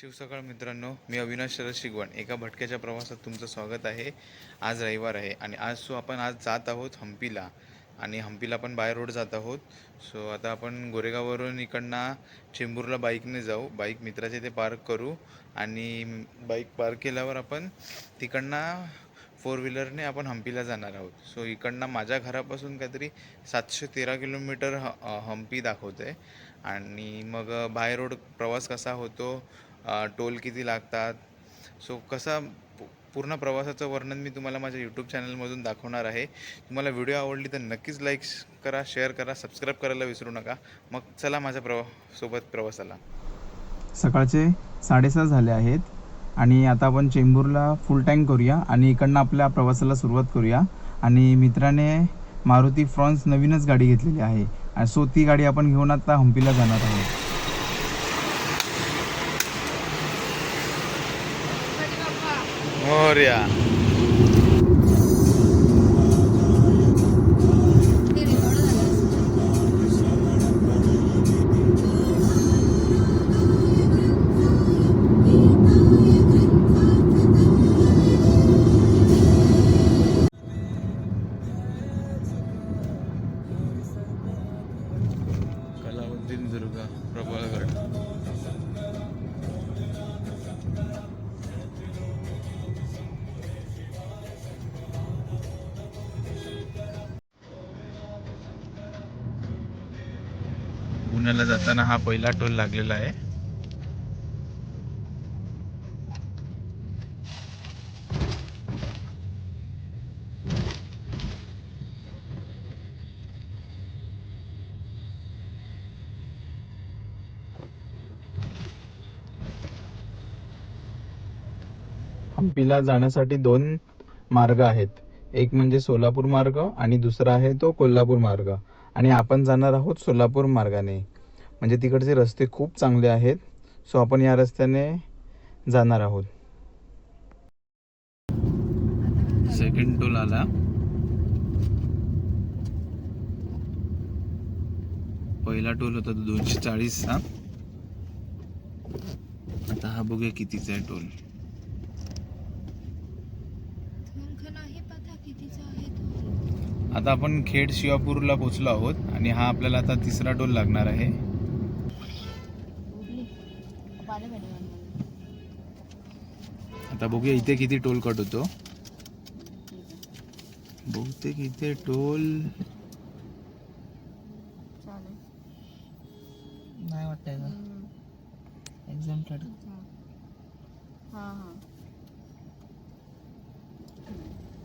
शिवसकाळ मित्रांनो मी अविनाश शरद शिगवण. एका भटक्याच्या प्रवासात तुमचं स्वागत आहे. आज रविवार आहे आणि आज सो आपण आज जात आहोत हम्पीला आणि हम्पीला आपण बाय रोड जात आहोत. सो आता आपण गोरेगाववरून इकडनं चेंबूरला बाईकने जाऊ. बाईक मित्राचे ते पार्क करू. आणि बाईक पार्क केल्यावर आपण तिकडनं फोर व्हीलरने आपण हम्पीला जाणार आहोत. सो इकडनं माझ्या घरापासून काहीतरी सातशे तेरा किलोमीटर ह हम्पी दाखवते आहे आणि मग बाय रोड प्रवास कसा होतो? टोल किती लागतात? सो कसा पूर्ण प्रवासाचं वर्णन मी तुम्हाला माझ्या यूट्यूब चॅनलमधून दाखवणार आहे. तुम्हाला व्हिडिओ आवडली तर नक्कीच लाईक करा शेअर करा सबस्क्राईब करायला विसरू नका. मग चला माझ्या प्रवा सोबत प्रवासाला. सकाळचे साडेसहा झाले आहेत आणि आता आपण चेंबूरला फुल टँक करूया आणि इकडनं आपल्या प्रवासाला सुरुवात करूया. आणि मित्राने मारुती फ्रॉन्स नवीनच गाडी घेतलेली आहे. आणि सो ती गाडी आपण घेऊन आता हम्पीला जाणार आहोत. Glória. पुण्याला जाताना हा पहिला टोल लागलेला आहे. हम्पीला जाण्यासाठी दोन मार्ग आहेत. एक म्हणजे सोलापूर मार्ग आणि दुसरा आहे तो कोल्हापूर मार्ग. आणि आपण जाणार आहोत सोलापूर मार्गाने. म्हणजे तिकडचे रस्ते खूप चांगले आहेत सो आपण या रस्त्याने जाणार आहोत. सेकंड टोल आला. पहिला टोल होता तो दोनशे चाळीसचा. आता हा बघूया कितीचा आहे टोल आता आपण खेड शिवापूरला पोहोचलो आहोत आणि हा आपल्याला आता तिसरा टोल लागणार आहे. आता बघूया इथे किती टोल कट होतो. बहुतेक इथे टोल चालेल नाही वाटतंय का एक्झामटेड हां हां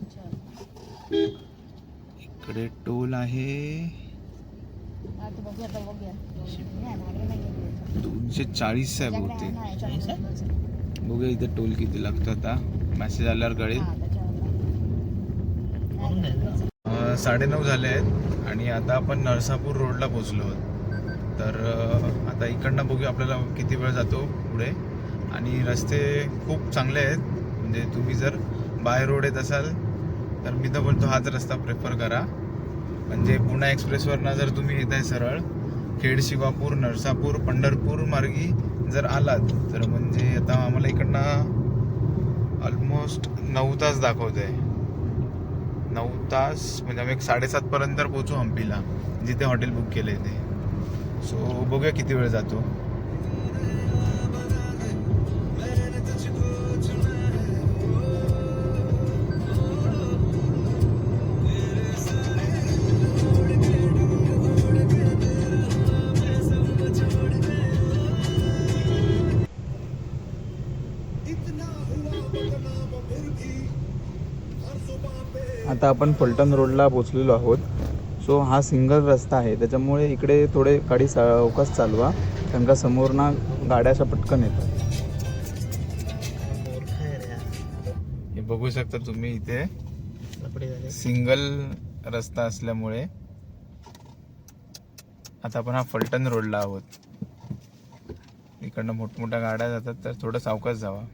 चालेल इकडे टोल आहे. दोनशे चाळीस आहे बहुतेक. बघूया इथे टोल किती लागतो आता. मेसेज आल्यावर कळेल. साडेनऊ झाले आहेत आणि आता आपण नरसापूर रोडला पोचलो आहोत. तर आता इकडनं बघूया आपल्याला किती वेळ जातो पुढे. आणि रस्ते खूप चांगले आहेत. म्हणजे तुम्ही जर बाय रोड येत असाल तर मी तर बोलतो हाच रस्ता प्रेफर करा. म्हणजे पुणे एक्सप्रेसवरनं जर तुम्ही येत आहे सरळ खेड शिवापूर नरसापूर पंढरपूर मार्गी जर आलात तर म्हणजे आता आम्हाला इकडनं ऑलमोस्ट नऊ तास दाखवत आहे नऊ तास म्हणजे आम्ही एक साडेसातपर्यंत पोचू पोहोचू हम्पीला जिथे हॉटेल बुक केले ते. सो बघूया किती वेळ जातो. आता आपण फलटण रोडला पोचलेलो आहोत. सो हा सिंगल रस्ता आहे. त्याच्यामुळे इकडे थोडे गाडी सावकाश चालवा. कारण का समोर ना गाड्या अशा पटकन येतात. हे बघू शकता तुम्ही इथे. सिंगल रस्ता असल्यामुळे आता आपण हा फलटण रोडला आहोत. इकडनं मोठमोठ्या गाड्या जातात तर थोडं सावकाश जावा.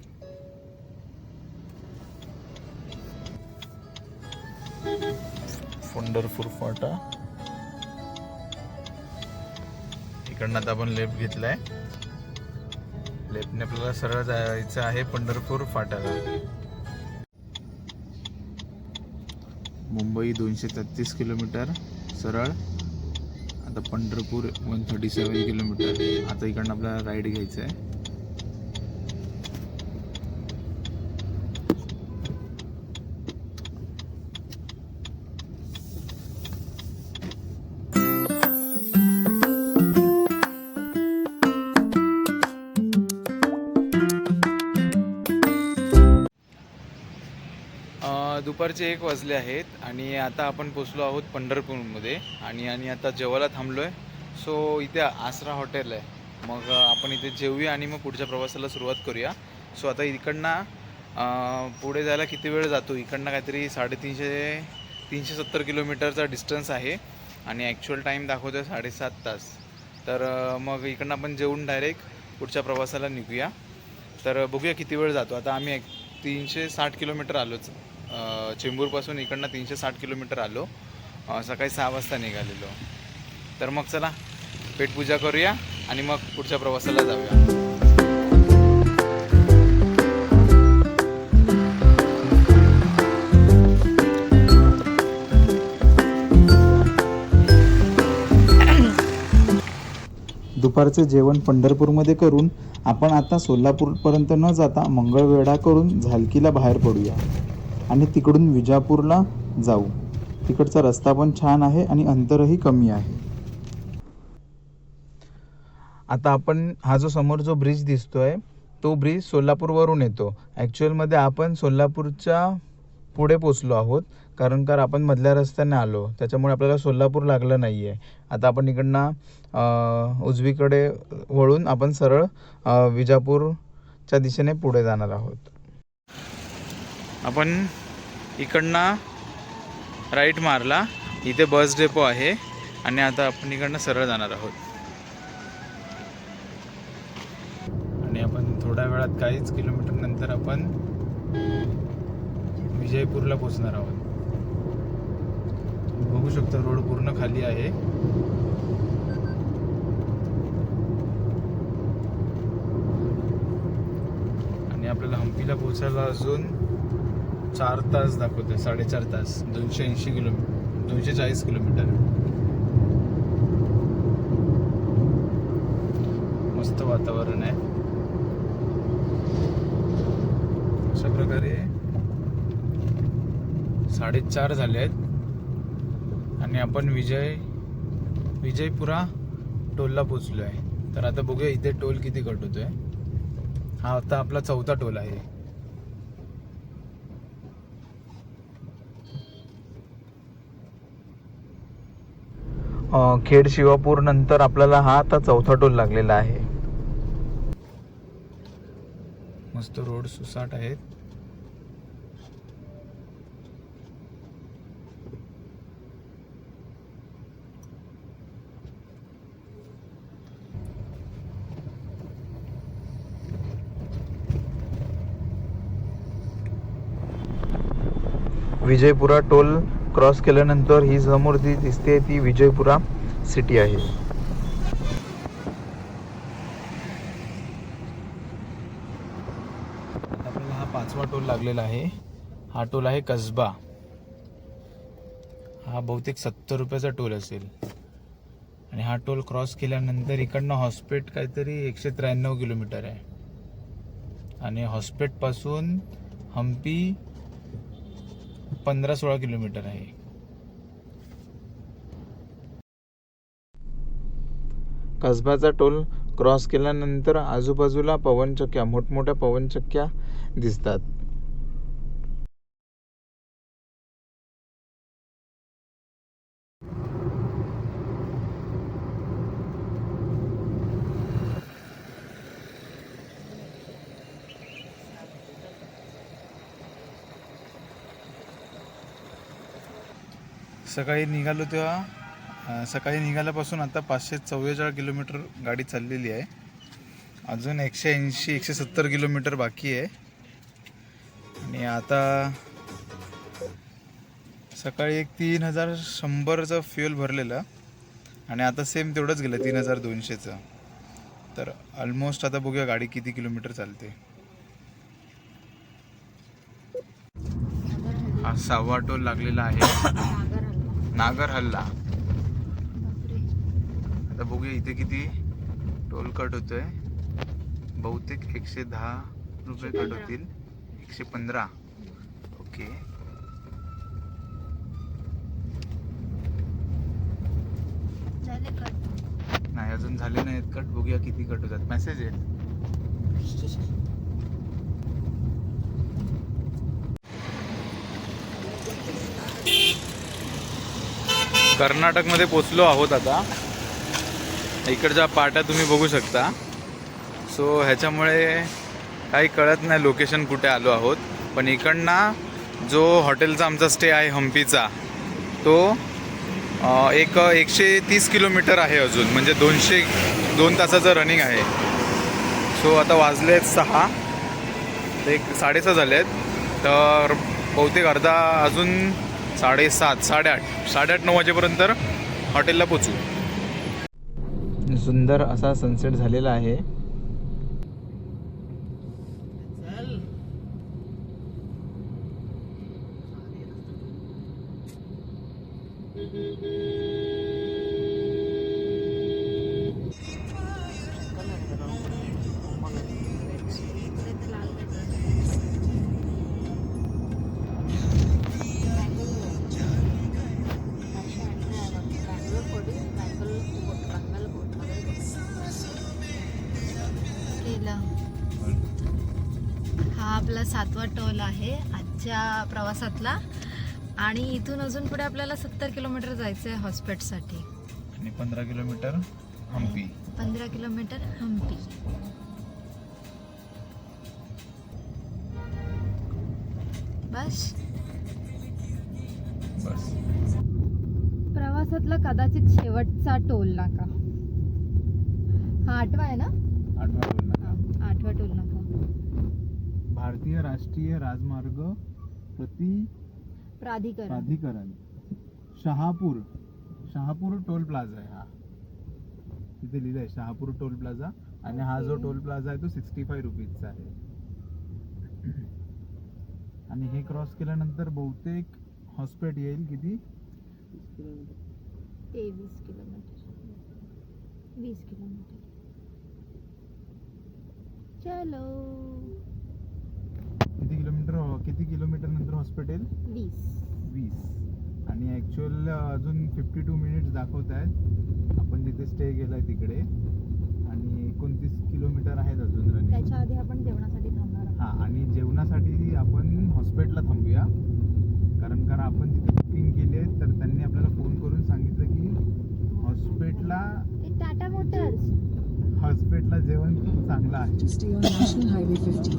पंढरपूर फाटा. इकडनं आता आपण लेफ्ट घेतलाय. लेफ्टने आपल्याला सरळ जायचं आहे पंढरपूर फाट्याला. मुंबई दोनशे तेहतीस किलोमीटर सरळ. आता Pandharpur one thirty seven kilometre. आता इकडनं आपल्याला राईड घ्यायचं आहे दुपारचे एक वाजले आहेत आणि आता आपण पोचलो आहोत पंढरपूरमध्ये आणि आणि आता जेवायला थांबलो आहे सो इथे आसरा हॉटेल आहे. मग आपण इथे जेवूया आणि मग पुढच्या प्रवासाला सुरुवात करूया. सो आता इकडनं पुढे जायला किती वेळ जातो? इकडनं काहीतरी साडेतीनशे तीनशे सत्तर किलोमीटरचा डिस्टन्स आहे आणि ॲक्च्युअल टाईम दाखवतो आहे साडेसात तास. तर मग इकडनं आपण जेवून डायरेक्ट पुढच्या प्रवासाला निघूया. तर बघूया किती वेळ जातो. आता आम्ही एक तीनशे साठ किलोमीटर आलोच. चेंबूरपासून इकडनं तीनशे साठ किलोमीटर आलो. सकाळी सहा वाजता निघालेलो. तर मग चला पेटपूजा करूया आणि मग पुढच्या प्रवासाला जाऊया. दुपारचे जेवण पंढरपूरमध्ये करून आपण आता सोलापूरपर्यंत न जाता मंगळवेढा करून झालकीला बाहेर पडूया. आणि तिकडून विजापूरला जाऊ. तिकडचा रस्ता पण छान आहे आणि अंतरही कमी आहे. आता आपण हा जो समोर जो ब्रिज दिसतोय तो ब्रिज सोलापूरवरून येतो. ॲक्च्युअलमध्ये आपण सोलापूरच्या पुढे पोचलो आहोत कारण कारण आपण मधल्या रस्त्याने आलो. त्याच्यामुळे आपल्याला सोलापूर लागलं नाही आहे आता आपण इकडनं उजवीकडे वळून आपण सरळ विजापूरच्या दिशेने पुढे जाणार आहोत. आपण इकडनं राईट मारला. इथे बस डेपो आहे. आणि आता आपण इकडनं सरळ जाणार आहोत. आणि आपण थोड्या वेळात काहीच किलोमीटर नंतर आपण विजयपूरला पोहोचणार आहोत. बघू शकता रोड पूर्ण खाली आहे. आणि आपल्याला हम्पीला पोहोचायला अजून चार तास दाखवते साडेचार तास दोनशे ऐंशी किलोमीटर दोनशे चाळीस किलोमीटर. मस्त वातावरण आहे. अशा प्रकारे साडेचार झाले आहेत. आणि आपण विजय विजयपुरा टोलला पोचलो आहे तर आता बघूया इथे टोल किती कट होतोय हा आता आपला चौथा टोल आहे. खेड शिवापूर नंतर आपल्याला हा आता चौथा टोल लागलेला आहे. मस्त रोड सुसाट आहेत. विजयपुरा टोल क्रॉस केल्यानंतर ही समोर जी दिसते ती विजयपुरा सिटी आहे. आपल्याला हा पाचवा टोल लागलेला आहे. हा टोल आहे कसबा. हा बहुतेक सत्तर रुपयाचा टोल असेल. आणि हा टोल क्रॉस केल्यानंतर इकडनं हॉस्पेट काहीतरी एकशे त्र्याण्णव किलोमीटर आहे. आणि हॉस्पेटपासून हम्पी पंधरा सोळा किलोमीटर आहे. कसबाचा टोल क्रॉस केल्यानंतर आजूबाजूला पवनचक्क्या मोठमोठ्या पवनचक्क्या दिसतात. सकाळी निघालो तेव्हा सकाळी निघाल्यापासून आता पाचशे चव्वेचाळीस किलोमीटर गाडी चाललेली आहे. अजून एकशे ऐंशी एकशे सत्तर किलोमीटर बाकी आहे. आणि आता सकाळी एक तीन हजार शंभरचं फ्युल भरलेलं आणि आता सेम तेवढंच गेलं तीन हजार दोनशेचं. तर ऑलमोस्ट आता बघूया गाडी किती किलोमीटर चालते. हा सहावा टोल लागलेला आहे. नागर हल्ला. आता बघूया इथे किती टोल कट होतोय. बहुतेक एकशे दहा रुपये कट. होतील. एकशे पंधरा. ओके. नाही अजून झाले नाहीत कट. बघूया किती कट होतात. मेसेज आहे कर्नाटकमध्ये पोचलो आहोत आता. इकडच्या पाट्या तुम्ही बघू शकता. सो ह्याच्यामुळे काही कळत नाही लोकेशन कुठे आलो आहोत. पण इकडनं जो हॉटेलचा आमचा स्टे आहे हम्पीचा तो एक एकशे तीस किलोमीटर आहे अजून. म्हणजे दोनशे दोन तासाचं रनिंग आहे. सो आता वाजले आहेत सहा. एक साडेसहा झाले आहेत तर बहुतेक अर्धा अजून साडेसात साडेआठ साडेआठ नऊ वाजेपर्यंत हॉटेलला पोचू सुंदर असा सनसेट झालेला आहे. चल. सातवा टोल आहे आजच्या प्रवासातला. आणि इथून अजून पुढे आपल्याला सत्तर किलोमीटर जायचं आहे हॉस्पिटलसाठी. आणि पंधरा किलोमीटर हम्पी. पंधरा किलोमीटर हम्पी. बस. बस. प्रवासातला कदाचित शेवटचा टोल नाका. हा आठवा आहे ना? आठवा टोल नाका. आठवा टोल नाका. भारतीय राष्ट्रीय राजमार्ग प्रति प्राधिकरण. प्राधिकरण. शहापूर. शहापूर टोल प्लाझा आहे हा. तिथे लिहिलंय शहापूर टोल प्लाझा आणि हा जो. टोल प्लाझा आहे तो सिक्स्टी फाय रुपीजचा आहे. आणि हे क्रॉस केल्यानंतर बहुतेक हॉस्पिटल येईल किती? तेवीस किलोमीटर. वीस किलोमीटर. चलो. किती किलोमीटर किती किलोमीटर नंतर हॉस्पिटल वीस. वीस. आणि ॲक्च्युअल अजून फिफ्टी टू मिनिट्स दाखवत आहेत. आपण जिथे स्टे केलाय तिकडे. आणि एकोणतीस किलोमीटर आहेत अजून रनिंग त्याच्या आधी आपण जेवणासाठी थांबणार हा आणि जेवणासाठी आपण हॉस्पिटलला थांबूया. कारण कारण आपण जिथे बुकिंग केली आहे तर त्यांनी आपल्याला फोन करून सांगितलं की हॉस्पिटलला ते टाटा मोटर्स हॉस्पिटलला जेवण खूप चांगलं आहे. National Highway 50.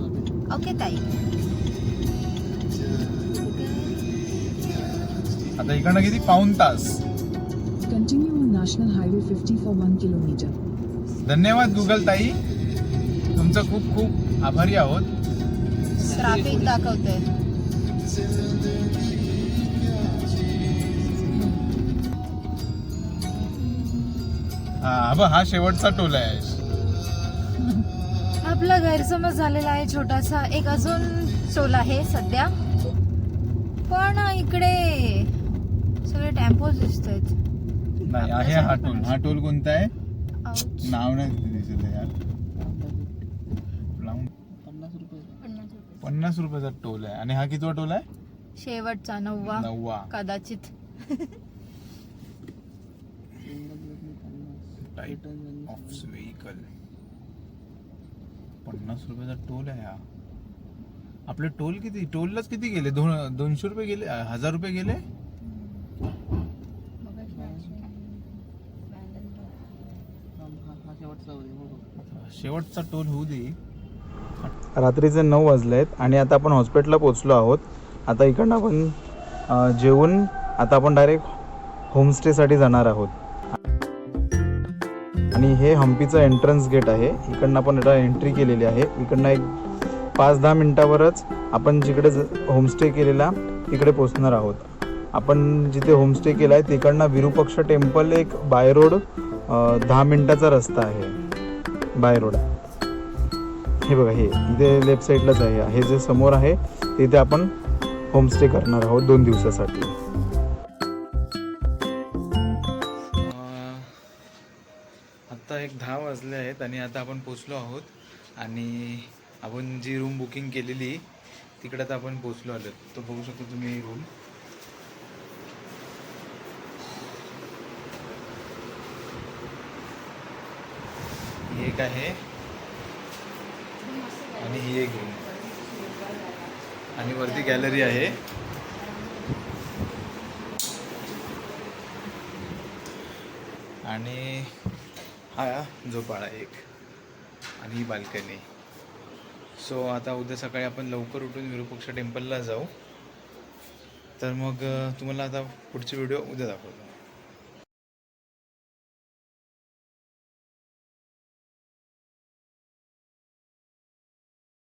ओके ताई. आता इकडनं किती? पाऊन तास. Continue on National Highway 50 for 1 kilometer. धन्यवाद गुगल ताई. तुमचं खूप खूप आभारी आहोत. ट्राफिक दाखवते हा बघ हा शेवटचा टोल आहे. आपला गैरसमज झालेला आहे छोटासा. एक अजून टोल आहे सध्या. पण इकडे सगळे टेम्पोज दिसत आहेत नाही आहे हा टोल. हा टोल कोणता आहे. नाव नाही दिसत आहे यार. पन्नास रुपयाचा टोल आहे. आणि हा कितवा टोल आहे? शेवटचा नववा. नववा. कदाचित. टाईप ऑफ व्हेकल पन्नास रुपयाचा टोल आहे हा. आपले टोल किती? टोललाच किती गेले? दोन दोनशे रुपये गेले? हजार रुपये गेले? शेवटचा टोल होऊ दे. रात्रीचे नऊ वाजले आहेत आणि आता आपण हॉस्पिटलला पोचलो आहोत. आता इकडनं आपण जेवून आता आपण डायरेक्ट होमस्टेसाठी जाणार आहोत. आणि हे हम्पीचं एंट्रन्स गेट आहे. इकडनं आपण आता एंट्री केलेली आहे. इकडनं एक पाच दहा मिनटावरच आपण जिकडे ज- होमस्टे केलेला तिकडे पोचणार आहोत. आपण जिथे होमस्टे केला आहे तिकडनं विरूपक्ष टेम्पल एक बाय रोड दहा मिनटाचा रस्ता आहे. बाय रोड हे बघा हे इथे लेफ्ट साईडलाच आहे. हे जे समोर आहे तिथे आपण होमस्टे करणार आहोत दोन दिवसासाठी. आहेत आणि आता आपण पोचलो आहोत. आणि आपण जी रूम बुकिंग केलेली तिकडे आता आपण पोचलो आलो. तो बघू शकतो तुम्ही रूम ही एक आहे. आणि ही एक रूम आणि वरती गॅलरी आहे. आणि हा झोपाळा एक. आणि ही बाल्कनी. सो आता उद्या सकाळी आपण लवकर उठून विरूपक्ष टेम्पलला जाऊ. तर मग तुम्हाला आता पुढची व्हिडिओ उद्या दाखवतो.